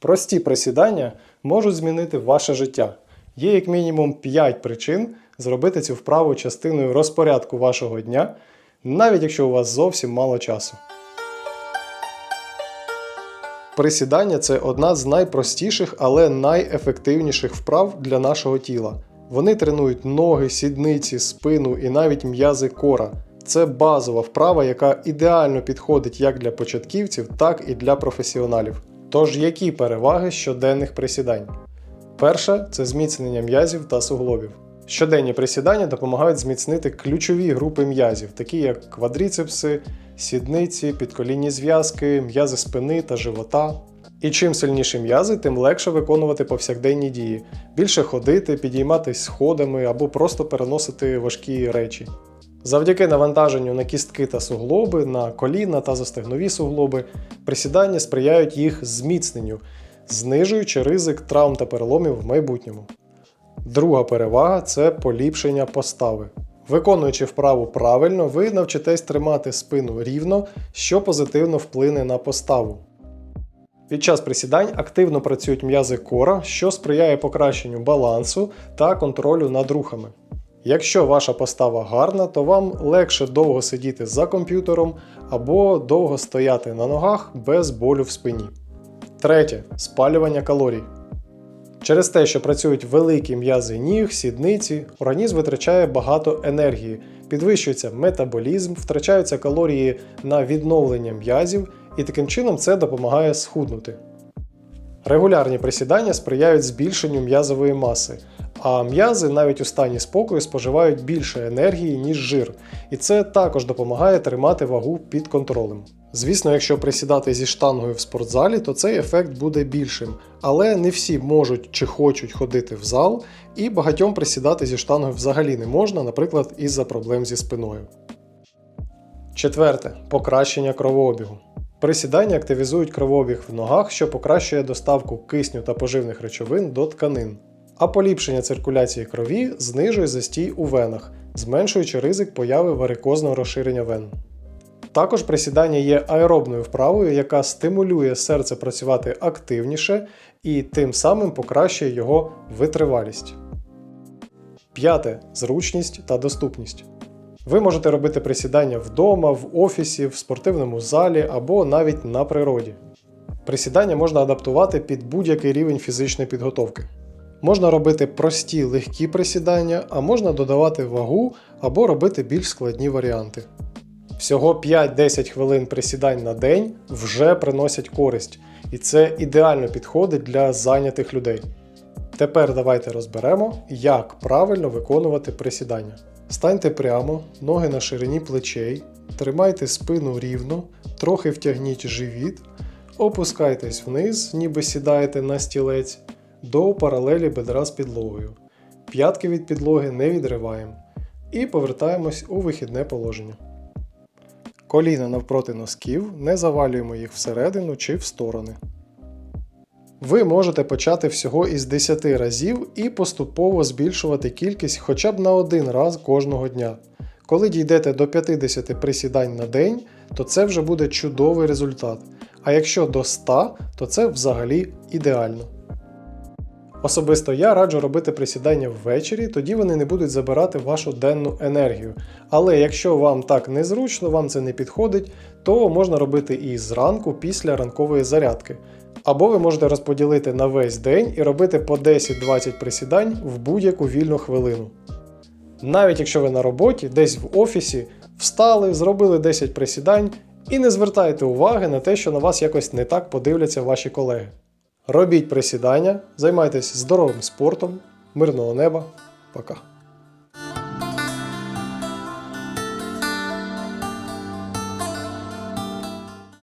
Прості присідання можуть змінити ваше життя. Є як мінімум 5 причин зробити цю вправу частиною розпорядку вашого дня, навіть якщо у вас зовсім мало часу. Присідання це одна з найпростіших, але найефективніших вправ для нашого тіла. Вони тренують ноги, сідниці, спину і навіть м'язи кора. Це базова вправа, яка ідеально підходить як для початківців, так і для професіоналів. Тож, які переваги щоденних присідань? Перше це зміцнення м'язів та суглобів. Щоденні присідання допомагають зміцнити ключові групи м'язів, такі як квадріцепси, сідниці, підколінні зв'язки, м'язи спини та живота. І чим сильніші м'язи, тим легше виконувати повсякденні дії, більше ходити, підійматись сходами або просто переносити важкі речі. Завдяки навантаженню на кістки та суглоби, на коліна та застегнові суглоби, присідання сприяють їх зміцненню, знижуючи ризик травм та переломів в майбутньому. Друга перевага це поліпшення постави. Виконуючи вправу правильно, ви навчитесь тримати спину рівно, що позитивно вплине на поставу. Під час присідань активно працюють м'язи кора, що сприяє покращенню балансу та контролю над рухами. Якщо ваша постава гарна, то вам легше довго сидіти за комп'ютером або довго стояти на ногах без болю в спині. Третє спалювання калорій. Через те, що працюють великі м'язи ніг, сідниці, організм витрачає багато енергії, підвищується метаболізм, втрачаються калорії на відновлення м'язів, і таким чином це допомагає схуднути. Регулярні присідання сприяють збільшенню м'язової маси, а м'язи навіть у стані спокою споживають більше енергії, ніж жир, і це також допомагає тримати вагу під контролем. Звісно, якщо присідати зі штангою в спортзалі, то цей ефект буде більшим, але не всі можуть чи хочуть ходити в зал, і багатьом присідати зі штангою взагалі не можна, наприклад, із-за проблем зі спиною. Четверте покращення кровообігу. Присідання активізують кровообіг в ногах, що покращує доставку кисню та поживних речовин до тканин. А поліпшення циркуляції крові знижує застій у венах, зменшуючи ризик появи варикозного розширення вен. Також присідання є аеробною вправою, яка стимулює серце працювати активніше і тим самим покращує його витривалість. П'яте зручність та доступність. Ви можете робити присідання вдома, в офісі, в спортивному залі або навіть на природі. Присідання можна адаптувати під будь-який рівень фізичної підготовки. Можна робити прості легкі присідання, а можна додавати вагу або робити більш складні варіанти. Всього 5-10 хвилин присідань на день вже приносять користь, і це ідеально підходить для зайнятих людей. Тепер давайте розберемо, як правильно виконувати присідання. Станьте прямо, ноги на ширині плечей, тримайте спину рівно, трохи втягніть живіт, опускайтесь вниз, ніби сідаєте на стілець, до паралелі бедра з підлогою. П'ятки від підлоги не відриваємо. І повертаємось у вихідне положення. Коліна навпроти носків, не завалюємо їх всередину чи в сторони. Ви можете почати всього із 10 разів і поступово збільшувати кількість хоча б на один раз кожного дня. Коли дійдете до 50 присідань на день, то це вже буде чудовий результат. А якщо до 100, то це взагалі ідеально. Особисто я раджу робити присідання ввечері, тоді вони не будуть забирати вашу денну енергію. Але якщо вам так незручно, вам це не підходить, то можна робити і зранку після ранкової зарядки. Або ви можете розподілити на весь день і робити по 10-20 присідань в будь-яку вільну хвилину. Навіть якщо ви на роботі, десь в офісі, встали, зробили 10 присідань і не звертайте уваги на те, що на вас якось не так подивляться ваші колеги. Робіть присідання, займайтесь здоровим спортом, мирного неба. Пока.